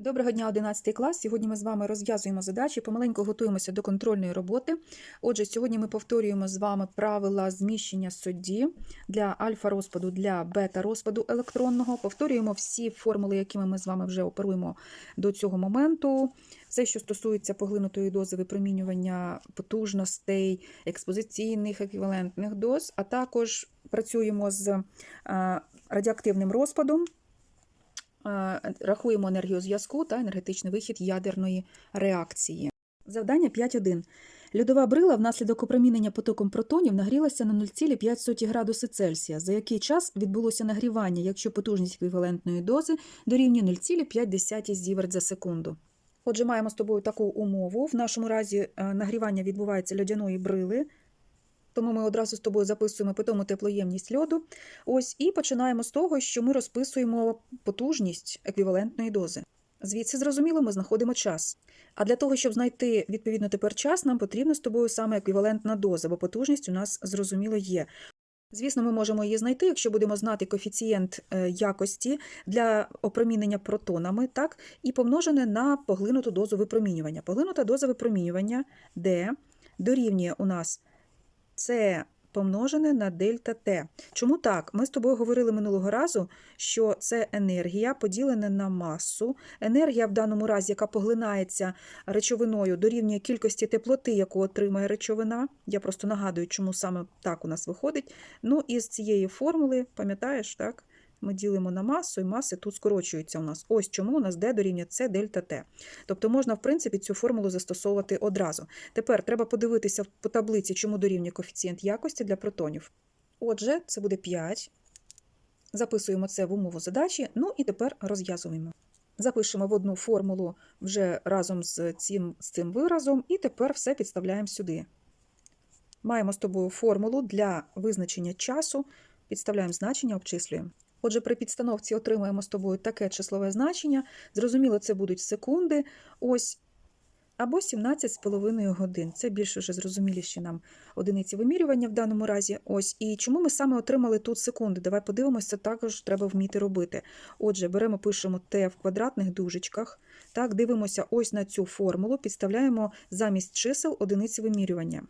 Доброго дня, 11 клас. Сьогодні ми з вами розв'язуємо задачі, помаленьку готуємося до контрольної роботи. Отже, сьогодні ми повторюємо з вами правила зміщення судді для альфа-розпаду, для бета-розпаду електронного. Повторюємо всі формули, якими ми з вами вже оперуємо до цього моменту. Все, що стосується поглинутої дози випромінювання потужностей, експозиційних еквівалентних доз, а також працюємо з е, радіоактивним розпадом. Е, Рахуємо енергію зв'язку та енергетичний вихід ядерної реакції. Завдання 5.1. Льодова брила внаслідок опромінення потоком протонів нагрілася на 0,5 градуси Цельсія, за який час відбулося нагрівання, якщо потужність еквівалентної дози дорівнює 0,5 зіверт за секунду. Отже, маємо з тобою таку умову. В нашому разі е, нагрівання відбувається льодяної брили, тому ми одразу з тобою записуємо питому теплоємність льоду. Ось і починаємо з того, що ми розписуємо потужність еквівалентної дози. Звідси, зрозуміло, ми знаходимо час. А для того, щоб знайти відповідно тепер час, нам потрібна з тобою саме еквівалентна доза, бо потужність у нас зрозуміло є. Звісно, ми можемо її знайти, якщо будемо знати коефіцієнт е, якості для опромінення протонами, так, і помножене на поглинуту дозу випромінювання. Поглинута доза випромінювання, де дорівнює у нас це помножене на дельта Т. Чому так? Ми з тобою говорили минулого разу, що це енергія поділена на масу. Енергія в даному разі, яка поглинається речовиною, дорівнює кількості теплоти, яку отримає речовина. Я просто нагадую, чому саме так у нас виходить. Ну, із цієї формули, пам'ятаєш, так? Ми ділимо на масу, і маси тут скорочуються у нас. Ось чому у нас D дорівнює С дельта Т. Тобто можна, в принципі, цю формулу застосовувати одразу. Тепер треба подивитися по таблиці, чому дорівнює коефіцієнт якості для протонів. Отже, це буде 5. Записуємо це в умову задачі. Ну і тепер розв'язуємо. Запишемо в одну формулу вже разом з цим, з цим виразом, і тепер все підставляємо сюди. Маємо з тобою формулу для визначення часу, підставляємо значення, обчислюємо. Отже, при підстановці отримаємо з тобою таке числове значення. Зрозуміло, це будуть секунди. Ось. Або 17,5 годин. Це більш вже зрозуміліші нам одиниці вимірювання в даному разі. Ось. І чому ми саме отримали тут секунди? Давай подивимося, це також треба вміти робити. Отже, беремо, пишемо t в квадратних дужечках. Так, дивимося ось на цю формулу, підставляємо замість чисел одиниці вимірювання.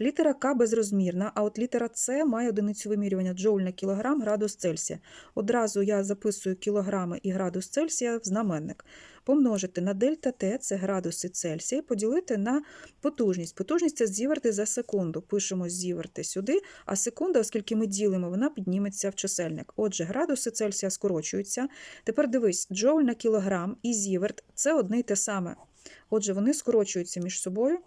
Літера К безрозмірна, а от літера С має одиницю вимірювання джоуль на кілограм градус Цельсія. Одразу я записую кілограми і градус Цельсія в знаменник. Помножити на дельта Т, це градуси Цельсія, поділити на потужність. Потужність це зіверти за секунду. Пишемо зіверти сюди, а секунда, оскільки ми ділимо, вона підніметься в чисельник. Отже, градуси Цельсія скорочуються. Тепер дивись, джоуль на кілограм і зіверт це одне й те саме. Отже, вони скорочуються між собою.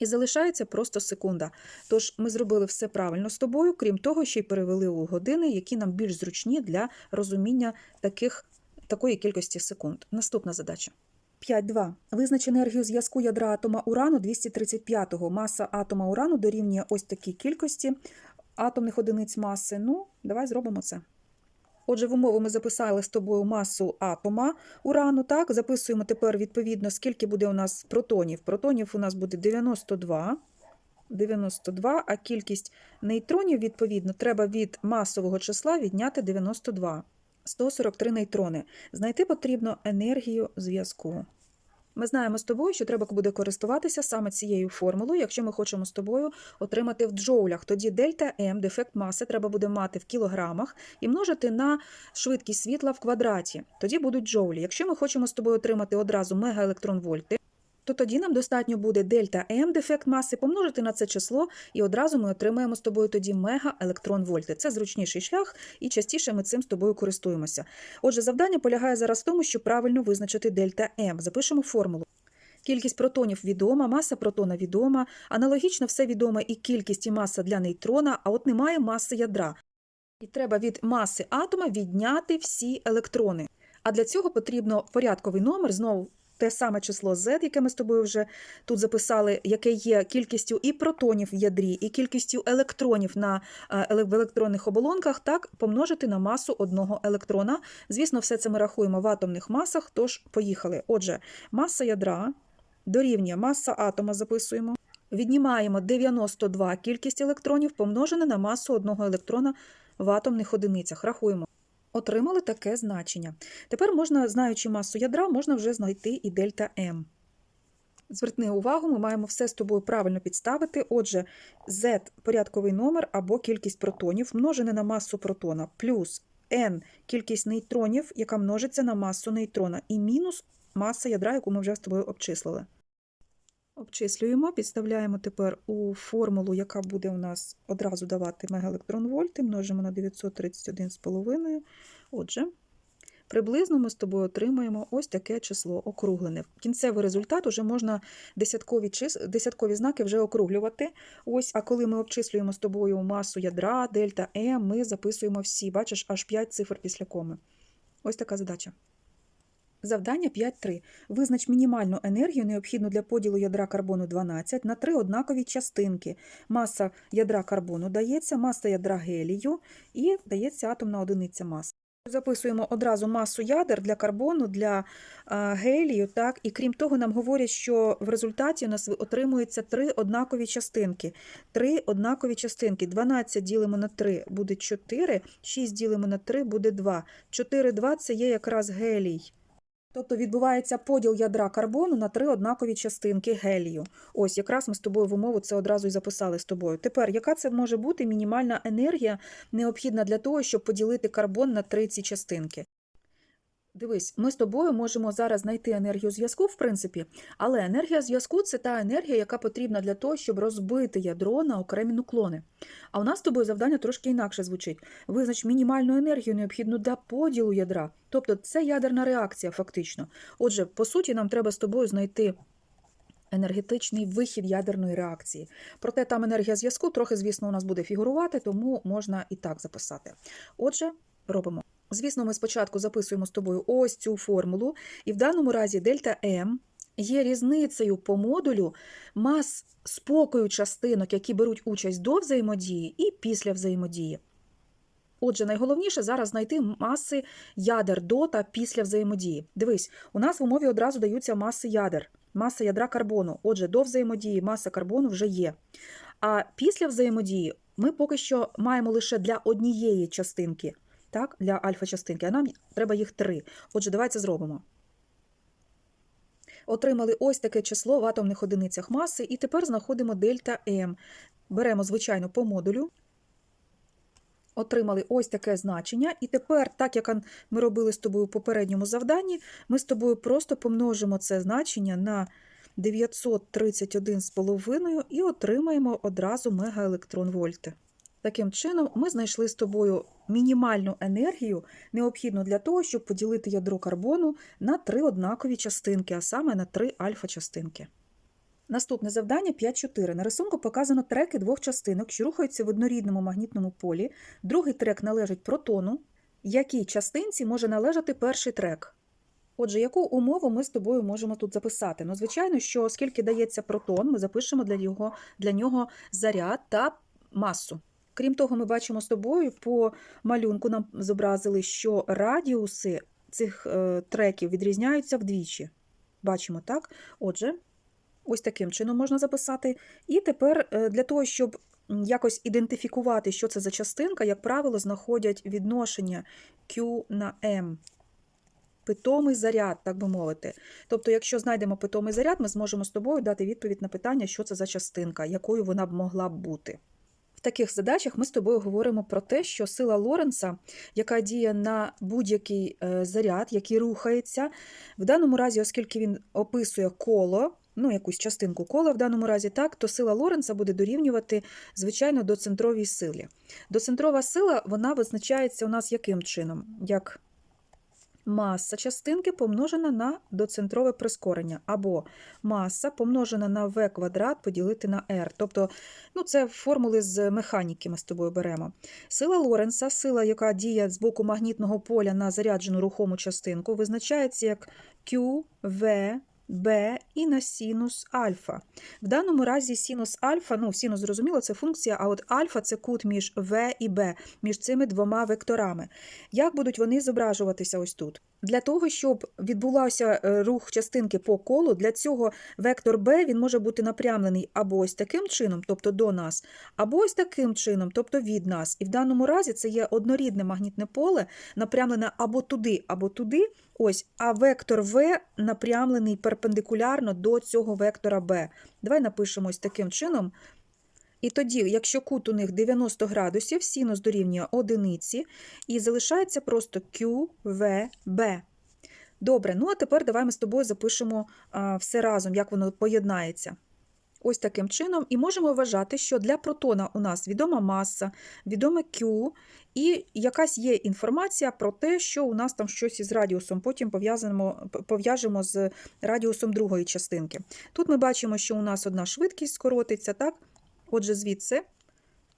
І залишається просто секунда. Тож ми зробили все правильно з тобою, крім того, ще й перевели у години, які нам більш зручні для розуміння таких, такої кількості секунд. Наступна задача. 5.2. Визнач енергію зв'язку ядра атома урану 235-го. Маса атома урану дорівнює ось такій кількості атомних одиниць маси. Ну, давай зробимо це. Отже, в умову ми записали з тобою масу атома урану. Так, записуємо тепер відповідно, скільки буде у нас протонів. Протонів у нас буде 92. 92, а кількість нейтронів, відповідно, треба від масового числа відняти 92. 143 нейтрони. Знайти потрібно енергію зв'язку. Ми знаємо з тобою, що треба буде користуватися саме цією формулою, якщо ми хочемо з тобою отримати в джоулях. Тоді дельта М, дефект маси, треба буде мати в кілограмах і множити на швидкість світла в квадраті. Тоді будуть джоулі. Якщо ми хочемо з тобою отримати одразу мегаелектронвольти, то тоді нам достатньо буде дельта М, дефект маси, помножити на це число, і одразу ми отримаємо з тобою тоді мегаелектронвольти. Це зручніший шлях, і частіше ми цим з тобою користуємося. Отже, завдання полягає зараз в тому, щоб правильно визначити дельта М. Запишемо формулу. Кількість протонів відома, маса протона відома, аналогічно все відоме і кількість і маса для нейтрона, а от немає маси ядра. І треба від маси атома відняти всі електрони. А для цього потрібно порядковий номер, знову те саме число Z, яке ми з тобою вже тут записали, яке є кількістю і протонів в ядрі, і кількістю електронів на е, в електронних оболонках, так помножити на масу одного електрона. Звісно, все це ми рахуємо в атомних масах, тож поїхали. Отже, маса ядра дорівнює маса атома, записуємо. Віднімаємо 92 кількість електронів помножене на масу одного електрона в атомних одиницях. Рахуємо. Отримали таке значення. Тепер можна, знаючи масу ядра, можна вже знайти і дельта М. Зверни увагу, ми маємо все з тобою правильно підставити. Отже, Z – порядковий номер або кількість протонів, множене на масу протона, плюс N – кількість нейтронів, яка множиться на масу нейтрона, і мінус маса ядра, яку ми вже з тобою обчислили. Обчислюємо, підставляємо тепер у формулу, яка буде у нас одразу давати мегаелектронвольти, множимо на 931,5. Отже, приблизно ми з тобою отримаємо ось таке число округлене. Кінцевий результат уже можна десяткові, чис... десяткові знаки вже округлювати. Ось, а коли ми обчислюємо з тобою масу ядра, дельта Е, ми записуємо всі, бачиш, аж 5 цифр після коми. Ось така задача. Завдання 5.3. Визнач мінімальну енергію, необхідну для поділу ядра карбону 12 на три однакові частинки. Маса ядра карбону дається, маса ядра гелію і дається атомна одиниця маси. Записуємо одразу масу ядер для карбону, для гелію. Так? І крім того, нам говорять, що в результаті у нас отримується три однакові частинки. Три однакові частинки. 12 ділимо на 3 буде 4, 6 ділимо на 3 буде 2. 4, 2 – це є якраз гелій. Тобто відбувається поділ ядра карбону на три однакові частинки гелію. Ось якраз ми з тобою в умову це одразу і записали з тобою. Тепер, яка це може бути мінімальна енергія, необхідна для того, щоб поділити карбон на три ці частинки? Дивись, ми з тобою можемо зараз знайти енергію зв'язку, в принципі, але енергія зв'язку це та енергія, яка потрібна для того, щоб розбити ядро на окремі нуклони. А у нас з тобою завдання трошки інакше звучить. Визнач мінімальну енергію, необхідну для поділу ядра. Тобто це ядерна реакція, фактично. Отже, по суті, нам треба з тобою знайти. Енергетичний вихід ядерної реакції. Проте там енергія зв'язку трохи, звісно, у нас буде фігурувати, тому можна і так записати. Отже, робимо. Звісно, ми спочатку записуємо з тобою ось цю формулу, і в даному разі дельта М є різницею по модулю мас спокою частинок, які беруть участь до взаємодії і після взаємодії. Отже, найголовніше зараз знайти маси ядер до та після взаємодії. Дивись, у нас в умові одразу даються маси ядер, маса ядра карбону. Отже, до взаємодії маса карбону вже є. А після взаємодії ми поки що маємо лише для однієї частинки так, для альфа-частинки, а нам треба їх три. Отже, давайте зробимо. Отримали ось таке число в атомних одиницях маси, і тепер знаходимо дельта М. Беремо, звичайно, по модулю. Отримали ось таке значення. І тепер, так як ми робили з тобою в попередньому завданні, ми з тобою просто помножимо це значення на 931,5 і отримаємо одразу мегаелектронвольти. Таким чином, ми знайшли з тобою мінімальну енергію, необхідну для того, щоб поділити ядро карбону на три однакові частинки, а саме на три альфа-частинки. Наступне завдання 5.4. На рисунку показано треки двох частинок, що рухаються в однорідному магнітному полі. Другий трек належить протону. Якій частинці може належати перший трек? Отже, яку умову ми з тобою можемо тут записати? Ну, звичайно, що оскільки дається протон, ми запишемо для нього, для нього заряд та масу. Крім того, ми бачимо з тобою по малюнку нам зобразили, що радіуси цих е, треків відрізняються вдвічі. Бачимо, так? Отже, ось таким чином можна записати. І тепер е, для того, щоб якось ідентифікувати, що це за частинка, як правило, знаходять відношення Q на M. Питомий заряд, так би мовити. Тобто, якщо знайдемо питомий заряд, ми зможемо з тобою дати відповідь на питання, що це за частинка, якою вона б могла б бути. Таких задачах ми з тобою говоримо про те, що сила Лоренса, яка діє на будь-який заряд, який рухається, в даному разі, оскільки він описує коло, ну, якусь частинку кола в даному разі, так, то сила Лоренса буде дорівнювати, звичайно, до центровій силі. Доцентрова сила вона визначається у нас яким чином? Як маса частинки помножена на доцентрове прискорення, або маса помножена на v квадрат поділити на r. Тобто, ну, це формули з механіки ми з тобою беремо. Сила Лоренса, сила, яка діє з боку магнітного поля на заряджену рухому частинку, визначається як QV Б і на синус альфа. В даному разі синус альфа, ну, синус зрозуміло, це функція, а от альфа це кут між В і Б, між цими двома векторами. Як будуть вони зображуватися ось тут? Для того, щоб відбувався е, рух частинки по колу, для цього вектор B він може бути напрямлений або ось таким чином, тобто до нас, або ось таким чином, тобто від нас. І в даному разі це є однорідне магнітне поле, напрямлене або туди, або туди. Ось, а вектор В напрямлений перпендикулярно до цього вектора B. Давай напишемо ось таким чином. І тоді, якщо кут у них 90 градусів, синус дорівнює одиниці, і залишається просто QVB. Добре, ну а тепер давай ми з тобою запишемо все разом, як воно поєднається. Ось таким чином, і можемо вважати, що для протона у нас відома маса, відоме Q, і якась є інформація про те, що у нас там щось із радіусом. Потім пов'яжемо з радіусом другої частинки. Тут ми бачимо, що у нас одна швидкість скоротиться, так? Отже, звідси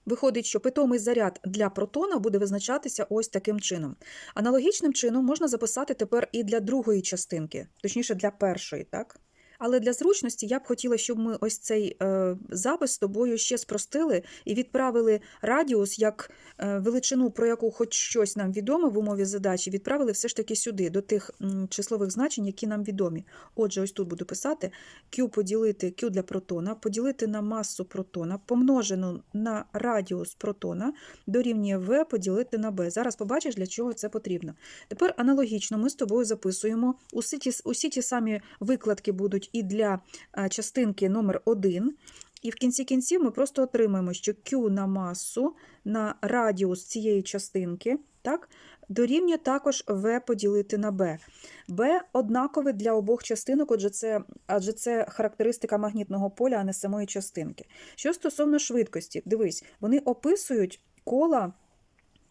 виходить, що питомий заряд для протона буде визначатися ось таким чином. Аналогічним чином можна записати тепер і для другої частинки, точніше для першої, так? Але для зручності я б хотіла, щоб ми ось цей е, запис з тобою ще спростили і відправили радіус як е, величину, про яку хоч щось нам відомо в умові задачі, відправили все ж таки сюди, до тих числових значень, які нам відомі. Отже, ось тут буду писати Q поділити Q для протона, поділити на масу протона, помножену на радіус протона, дорівнює V поділити на B. Зараз побачиш, для чого це потрібно. Тепер аналогічно ми з тобою записуємо усі ті, усі ті самі викладки будуть і для частинки номер 1 І в кінці кінців ми просто отримаємо, що Q на масу на радіус цієї частинки так, дорівнює також V поділити на B. B однакове для обох частинок, отже, це, адже це характеристика магнітного поля, а не самої частинки. Що стосовно швидкості, дивись, вони описують кола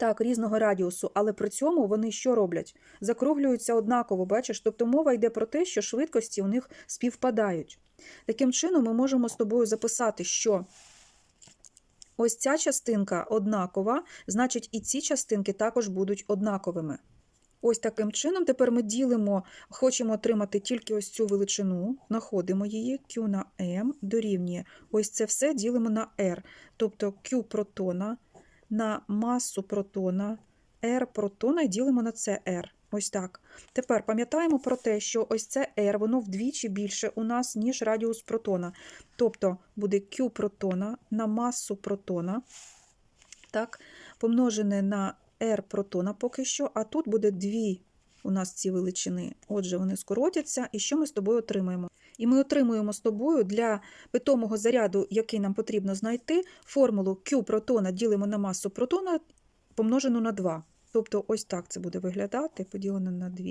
так, різного радіусу, але при цьому вони що роблять? Закруглюються однаково, бачиш? Тобто мова йде про те, що швидкості у них співпадають. Таким чином, ми можемо з тобою записати, що ось ця частинка однакова, значить, і ці частинки також будуть однаковими. Ось таким чином тепер ми ділимо, хочемо отримати тільки ось цю величину, знаходимо її, Q на M дорівнює. Ось це все ділимо на R, тобто Q протона на масу протона, R протона і ділимо на це R. Ось так. Тепер пам'ятаємо про те, що ось це R, воно вдвічі більше у нас, ніж радіус протона. Тобто буде Q протона на масу протона, так, помножене на R протона поки що, а тут буде дві у нас ці величини. Отже, вони скоротяться, і що ми з тобою отримаємо? І ми отримуємо з тобою для питомого заряду, який нам потрібно знайти, формулу Q протона ділимо на масу протона помножену на 2. Тобто ось так це буде виглядати, поділено на 2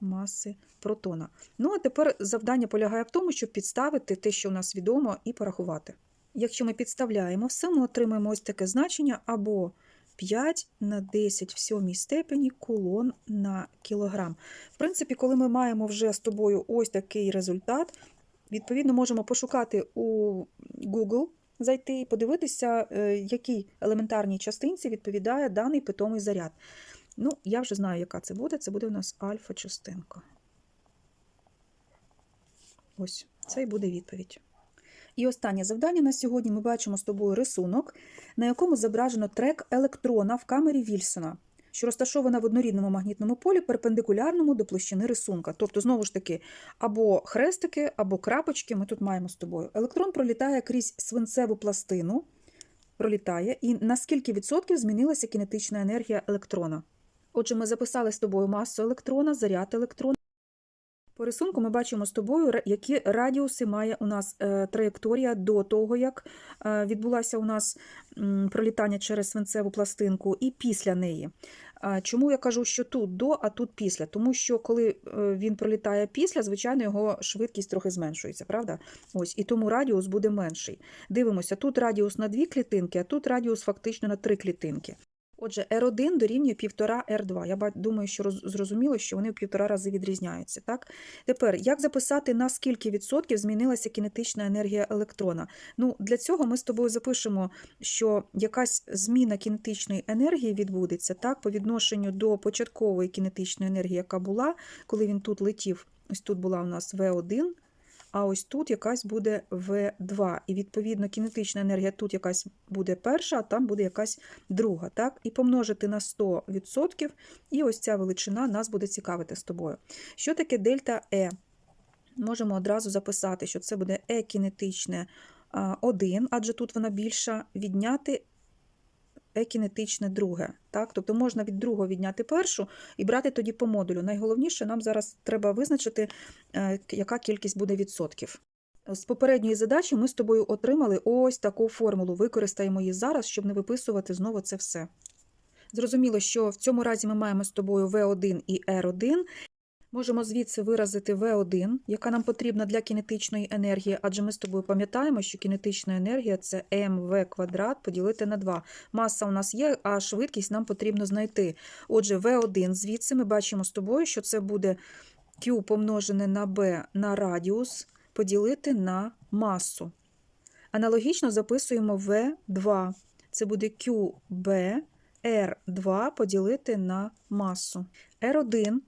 маси протона. Ну, а тепер завдання полягає в тому, щоб підставити те, що у нас відомо, і порахувати. Якщо ми підставляємо все, ми отримаємо ось таке значення або 5 на 10 в сьомій степені кулон на кілограм. В принципі, коли ми маємо вже з тобою ось такий результат, відповідно можемо пошукати у Google, зайти і подивитися, е, якій елементарній частинці відповідає даний питомий заряд. Ну, я вже знаю, яка це буде. Це буде у нас альфа-частинка. Ось, це і буде відповідь. І останнє завдання на сьогодні ми бачимо з тобою рисунок, на якому зображено трек електрона в камері Вільсона, що розташована в однорідному магнітному полі перпендикулярному до площини рисунка. Тобто, знову ж таки, або хрестики, або крапочки ми тут маємо з тобою. Електрон пролітає крізь свинцеву пластину, пролітає, і на скільки відсотків змінилася кінетична енергія електрона. Отже, ми записали з тобою масу електрона, заряд електрона. По рисунку ми бачимо з тобою, які радіуси має у нас е, траєкторія до того, як е, відбулося у нас пролітання через свинцеву пластинку, і після неї. Чому я кажу, що тут до, а тут після? Тому що коли е, він пролітає після, звичайно, його швидкість трохи зменшується, правда? Ось, і тому радіус буде менший. Дивимося, тут радіус на дві клітинки, а тут радіус фактично на три клітинки. Отже, R1 дорівнює 1,5 R2. Я думаю, що роз- зрозуміло, що вони в півтора рази відрізняються. Так? Тепер, як записати, на скільки відсотків змінилася кінетична енергія електрона? Ну, для цього ми з тобою запишемо, що якась зміна кінетичної енергії відбудеться так, по відношенню до початкової кінетичної енергії, яка була, коли він тут летів. Ось тут була у нас V1, а ось тут якась буде V2. І відповідно кінетична енергія тут якась буде перша, а там буде якась друга. Так? І помножити на 100%, і ось ця величина нас буде цікавити з тобою. Що таке дельта Е? Можемо одразу записати, що це буде Е кінетичне 1, адже тут вона більша, відняти Е кінетичне друге. Так? Тобто можна від другого відняти першу і брати тоді по модулю. Найголовніше, нам зараз треба визначити, е, яка кількість буде відсотків. З попередньої задачі ми з тобою отримали ось таку формулу. Використаємо її зараз, щоб не виписувати знову це все. Зрозуміло, що в цьому разі ми маємо з тобою V1 і R1. Можемо звідси виразити V1, яка нам потрібна для кінетичної енергії, адже ми з тобою пам'ятаємо, що кінетична енергія це mv квадрат поділити на 2. Маса у нас є, а швидкість нам потрібно знайти. Отже, V1 звідси ми бачимо з тобою, що це буде Q помножене на B на радіус поділити на масу. Аналогічно записуємо V2. Це буде QB R2 поділити на масу. R1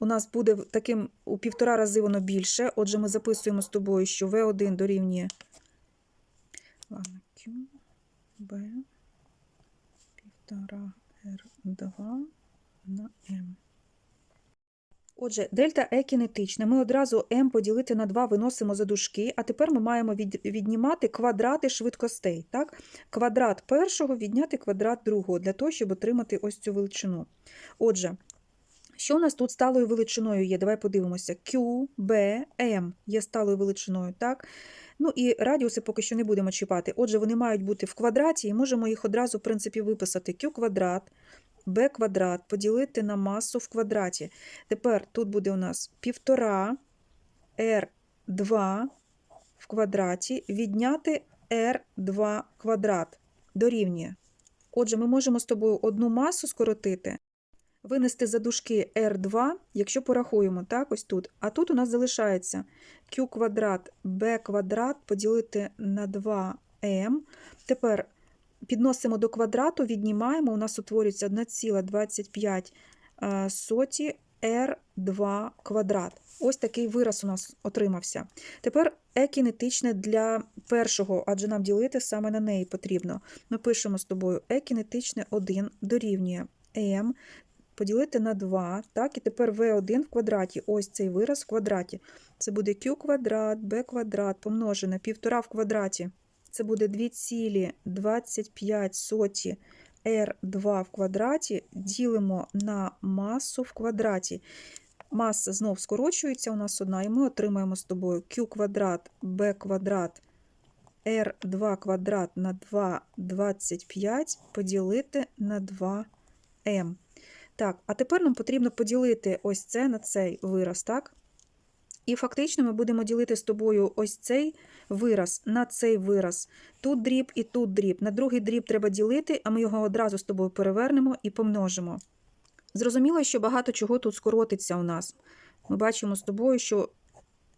у нас буде таким у півтора рази воно більше. Отже, ми записуємо з тобою, що V1 дорівнює ладно, QB півтора R2 на M. Отже, дельта Е кінетичне. Ми одразу m поділити на 2 виносимо за дужки, а тепер ми маємо від, віднімати квадрати швидкостей. Так? Квадрат першого відняти квадрат другого, для того, щоб отримати ось цю величину. Отже, що у нас тут сталою величиною є? Давай подивимося. Q, B, M є сталою величиною. так? Ну і радіуси поки що не будемо чіпати. Отже, вони мають бути в квадраті, і можемо їх одразу, в принципі, виписати. Q квадрат, b квадрат поділити на масу в квадраті. Тепер тут буде у нас 1,5 r2 в квадраті відняти r2 квадрат дорівнює. Отже, ми можемо з тобою одну масу скоротити, винести за дужки r2, якщо порахуємо, так, ось тут. А тут у нас залишається q квадрат b квадрат поділити на 2m. Тепер підносимо до квадрату, віднімаємо, у нас утворюється 1,25 е, соті r2 квадрат. Ось такий вираз у нас отримався. Тепер е кінетичне для першого, адже нам ділити саме на неї потрібно. Ми пишемо з тобою е кінетичне 1 дорівнює m поділити на 2, так, і тепер v1 в квадраті. Ось цей вираз в квадраті. Це буде q квадрат, b квадрат помножене 1,5 в квадраті. Це буде 2,25 соті r2 в квадраті. Ділимо на масу в квадраті. Маса знов скорочується у нас одна, і ми отримаємо з тобою q квадрат, b квадрат, r2 квадрат на 2,25 поділити на 2m. Так, а тепер нам потрібно поділити ось це на цей вираз, так? І фактично ми будемо ділити з тобою ось цей вираз на цей вираз. Тут дріб і тут дріб. На другий дріб треба ділити, а ми його одразу з тобою перевернемо і помножимо. Зрозуміло, що багато чого тут скоротиться у нас. Ми бачимо з тобою, що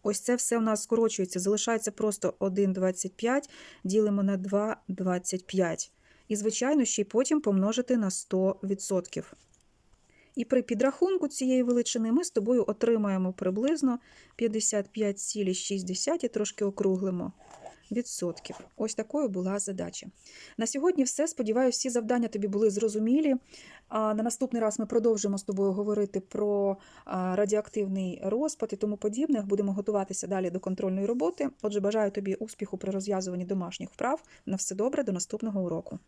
ось це все у нас скорочується. Залишається просто 1,25, ділимо на 2,25. І, звичайно, ще й потім помножити на 100%. І при підрахунку цієї величини ми з тобою отримаємо приблизно 55,6, трошки округлимо, відсотків. Ось такою була задача. На сьогодні все. Сподіваюся, всі завдання тобі були зрозумілі. А на наступний раз ми продовжимо з тобою говорити про радіоактивний розпад і тому подібне. Будемо готуватися далі до контрольної роботи. Отже, бажаю тобі успіху при розв'язуванні домашніх вправ. На все добре, до наступного уроку.